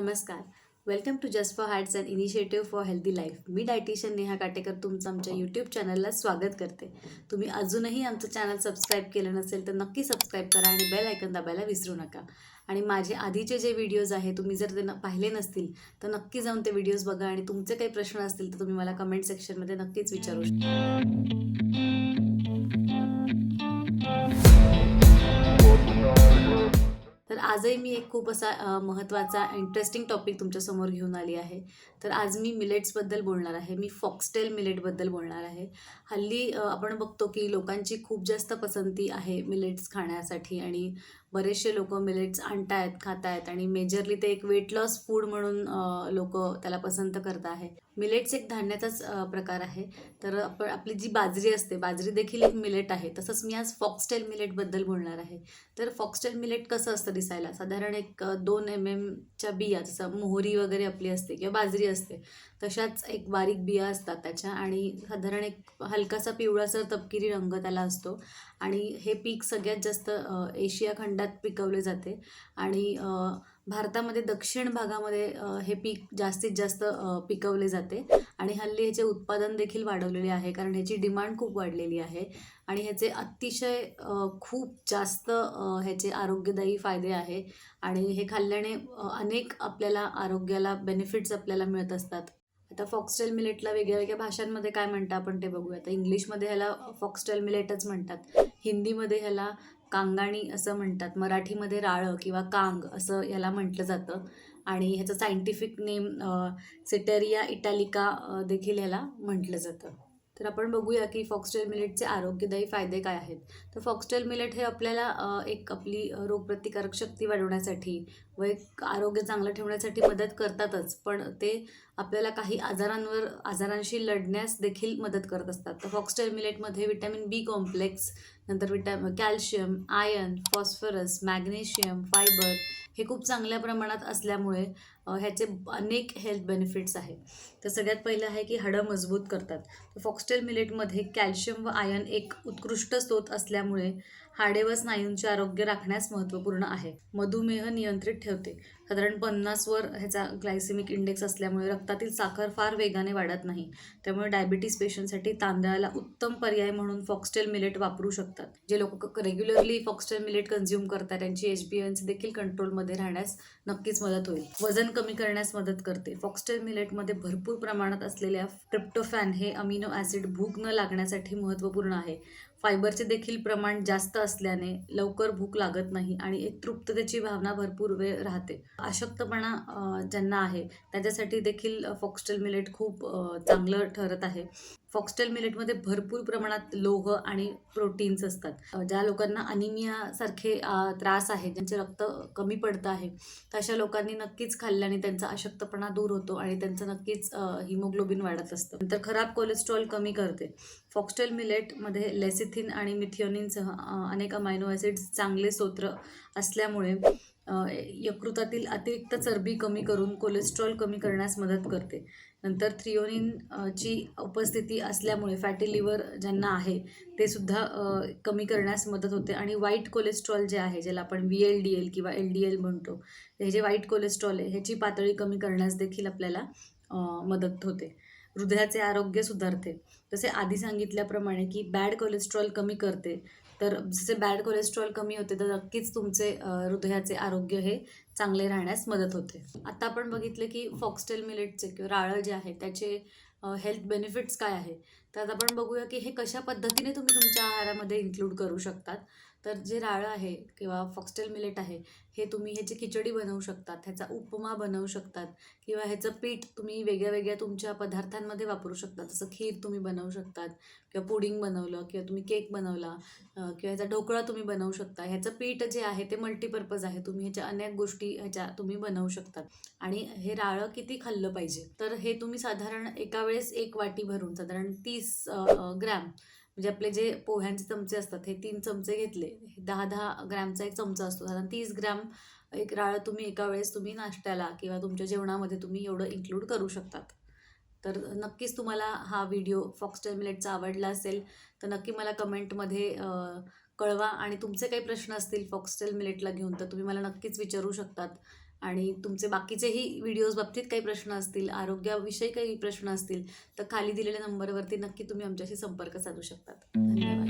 नमस्कार. Welcome to just for hearts and initiative for healthy life me dietitian Neha Katekar तुमचं आमच्या YouTube चॅनलला स्वागत करते. तुम्ही अजूनही आमचं चॅनल सबस्क्राईब केलं नसेल तर नक्की सबस्क्राईब करा आणि बेल आयकन दाबायला विसरू नका. आणि माझे आधीचे जे व्हिडिओज आहे तुम्ही जर ते न- पाहिले नसतील तर नक्की जाऊन ते व्हिडिओज बघा आणि तुमचे काही प्रश्न असतील तर तुम्ही मला कमेंट सेक्शनमध्ये नक्कीच विचारू शकता. तर आजही मी एक खूप असा महत्त्वाचा इंटरेस्टिंग टॉपिक तुमच्यासमोर घेऊन आली आहे. तर आज मी मिलेट्सबद्दल बोलणार आहे. मी फॉक्सटेल मिलेटबद्दल बोलणार आहे. हल्ली आपण बघतो की लोकांची खूप जास्त पसंती आहे मिलेट्स खाण्यासाठी आणि बरेचसे लोक मिलेट्स आणतायत खातायत आणि मेजरली ते एक वेट लॉस फूड म्हणून लोक त्याला पसंत करत आहे. मिलेट्स एक धान्याचाच प्रकार आहे. तर आपण आपली जी बाजरी असते बाजरी देखील एक मिलेट आहे. तसंच मी आज फॉक्सटेल मिलेटबद्दल बोलणार आहे. तर फॉक्सटेल मिलेट कसं असतं दिसायला? साधारण एक दोन एम एमच्या बिया जसं मोहरी वगैरे आपली असते किंवा बाजरी असते तशाच एक बारीक बिया असतात त्याच्या आणि साधारण एक हलकासा पिवळासर तपकिरी रंग त्याला असतो. आणि हे पीक सगळ्यात जास्त एशिया खंड खंडात पिकवले जाते. आणि भारतामध्ये दक्षिण भागामध्ये हे पीक जास्तीत जास्त पिकवले जाते. आणि हल्ली ह्याचे उत्पादन देखील वाढवलेले आहे कारण ह्याची डिमांड खूप वाढलेली आहे. आणि ह्याचे अतिशय खूप जास्त ह्याचे आरोग्यदायी फायदे आहे. आणि हे खाल्ल्याने अनेक आपल्याला आरोग्याला बेनिफिट्स आपल्याला मिळत असतात. आता फॉक्सटेल मिलेटला वेगळ्या वेगळ्या भाषांमध्ये काय म्हणतात आपण ते बघूया. आता इंग्लिशमध्ये ह्याला फॉक्सटेल मिलेटच म्हणतात. हिंदीमध्ये ह्याला कांगाणी असं म्हणतात मराठीमध्ये राळं किंवा कांग असं ह्याला म्हटलं जातं. आणि ह्याचं सायंटिफिक नेम सिटेरिया इटॅलिका देखील ह्याला म्हटलं जातं. तर आपण बघूया की फॉक्सटेल मिलेटचे आरोग्यदायी फायदे काय आहेत. तर फॉक्सटेल मिलेट हे आपल्याला एक आपली रोगप्रतिकारक शक्ती वाढवण्यासाठी व एक आरोग्य चांगलं ठेवण्यासाठी मदत करतातच. पण ते आपल्याला काही आजारांवर आजारांशी लढण्यास देखील मदत करत असतात. तर फॉक्सटेल मिलेटमध्ये विटॅमिन बी कॉम्प्लेक्स नंतर विटॅम calcium iron phosphorus magnesium fibre हे खूप चांगल्या प्रमाणात असल्यामुळे ह्याचे अनेक हेल्थ बेनिफिट्स आहेत. तर सगळ्यात पहिलं आहे की हाडं मजबूत करतात. तर फॉक्सटेल मिलेटमध्ये कॅल्शियम व आयन एक उत्कृष्ट स्रोत असल्यामुळे हाडे व स्नायूंचे आरोग्य राखण्यास महत्त्वपूर्ण आहे. मधुमेह नियंत्रित ठेवते. साधारण पन्नासवर ह्याचा ग्लायसेमिक इंडेक्स असल्यामुळे रक्तातील साखर फार वेगाने वाढत नाही. त्यामुळे डायबिटीस पेशंटसाठी तांदळाला उत्तम पर्याय म्हणून फॉक्सटेल मिलेट वापरू शकतात. जे लोक रेग्युलरली फॉक्सटेल मिलेट कन्झ्युम करतात त्यांची एच बी एन देखील कंट्रोलमध्ये राहण्यास नक्कीच मदत होईल. वजन कमी करण्यास मदत करते. फॉक्सटेल मिलेटमध्ये भरपूर प्रमाणात असलेल्या ट्रिप्टोफॅन हे अमिनो ॲसिड भूक न लागण्यासाठी महत्त्वपूर्ण आहे. फायबरचे देखील प्रमाण जास्त असल्याने लवकर भूक लागत नाही आणि एक तृप्ततेची भावना भरपूर वेळ राहते. अशक्तपणा ज्यांना आहे त्याच्यासाठी देखील फॉक्सटेल मिलेट खूप चांगलं ठरत आहे. फॉक्सटेल मिलेटमध्ये भरपूर प्रमाणात लोह आणि प्रोटीन्स असतात. ज्या लोकांना अनिमियासारखे त्रास आहे ज्यांचे रक्त कमी पडतं आहे तर अशा लोकांनी नक्कीच खाल्ल्याने त्यांचा अशक्तपणा दूर होतो आणि त्यांचं नक्कीच हिमोग्लोबिन वाढत असतं. नंतर खराब कोलेस्ट्रॉल कमी करते. फॉक्सटेल मिलेटमध्ये लेसिथिन आणि मिथिओनिनसह अनेक अमायनो ॲसिड्स चांगले स्तोत्र असल्यामुळे यकृतातील अतिरिक्त चरबी कमी करून कोलेस्ट्रॉल कमी करण्यास मदत करते. नंतर थ्रिओनिन ची उपस्थिती असल्यामुळे फॅटी लिव्हर ज्यांना आहे ते सुद्धा कमी करण्यास मदत होते. आणि वाईट कोलेस्ट्रॉल जे आहे ज्याला आपण व्ही एल डी एल किंवा एल डी एल म्हणतो हे जे वाईट कोलेस्ट्रॉल आहे ह्याची पातळी कमी करण्यास देखील आपल्याला मदत होते. हृदयाचे आरोग्य सुधारते. तसे आधी सांगितल्याप्रमाणे की बॅड कोलेस्ट्रॉल कमी करते. तर जसे बॅड कोलेस्ट्रॉल कमी होते तर नक्कीच तुमचे हृदयाचे आरोग्य हे चांगले राहण्यास मदत होते. आता आपण बघितले की फॉक्सटेल मिलेटचे किंवा राळं जे आहे त्याचे हेल्थ बेनिफिट्स काय आहे? तर आपण बघूया की हे कशा पद्धतीने तुम्ही तुमच्या आहारामध्ये इन्क्लूड करू शकतात. तर जे राळं आहे किंवा फॉक्सटेल मिलेट आहे हे तुम्ही ह्याची खिचडी बनवू शकतात ह्याचा उपमा बनवू शकतात किंवा ह्याचं पीठ तुम्ही वेगळ्या वेगळ्या तुमच्या पदार्थांमध्ये वापरू शकता जसं खीर तुम्ही बनवू शकतात किंवा पुडिंग बनवलं किंवा तुम्ही केक बनवला किंवा ह्याचा ढोकळा तुम्ही बनवू शकता. ह्याचं पीठ जे आहे ते मल्टीपर्पज आहे. तुम्ही ह्याच्या अनेक गोष्टी ह्याच्या तुम्ही बनवू शकतात. आणि हे राळं किती खाल्लं पाहिजे? तर हे तुम्ही साधारण एका वेळेस एक वाटी भरून साधारण तीस ग्रॅम म्हणजे आपले जे पोह्यांचे चमचे असतात हे तीन चमचे घेतले. दहा दहा ग्रॅमचा एक चमचा असतो. साधारण तीस ग्रॅम एक राळ तुम्ही एका वेळेस तुम्ही नाश्त्याला किंवा तुमच्या जेवणामध्ये तुम्ही एवढं इन्क्लूड करू शकतात. तर नक्कीच तुम्हाला हा व्हिडिओ फॉक्सटेल मिलेटचा आवडला असेल तर नक्की मला कमेंटमध्ये कळवा. आणि तुमचे काही प्रश्न असतील फॉक्सटेल मिलेटला घेऊन तर तुम्ही मला नक्कीच विचारू शकतात. आणि तुमचे बाकीचेही व्हिडिओज बाबतीत काही प्रश्न असतील आरोग्याविषयी काही प्रश्न असतील तर खाली दिलेल्या नंबरवरती नक्की तुम्ही आमच्याशी संपर्क साधू शकतात. धन्यवाद.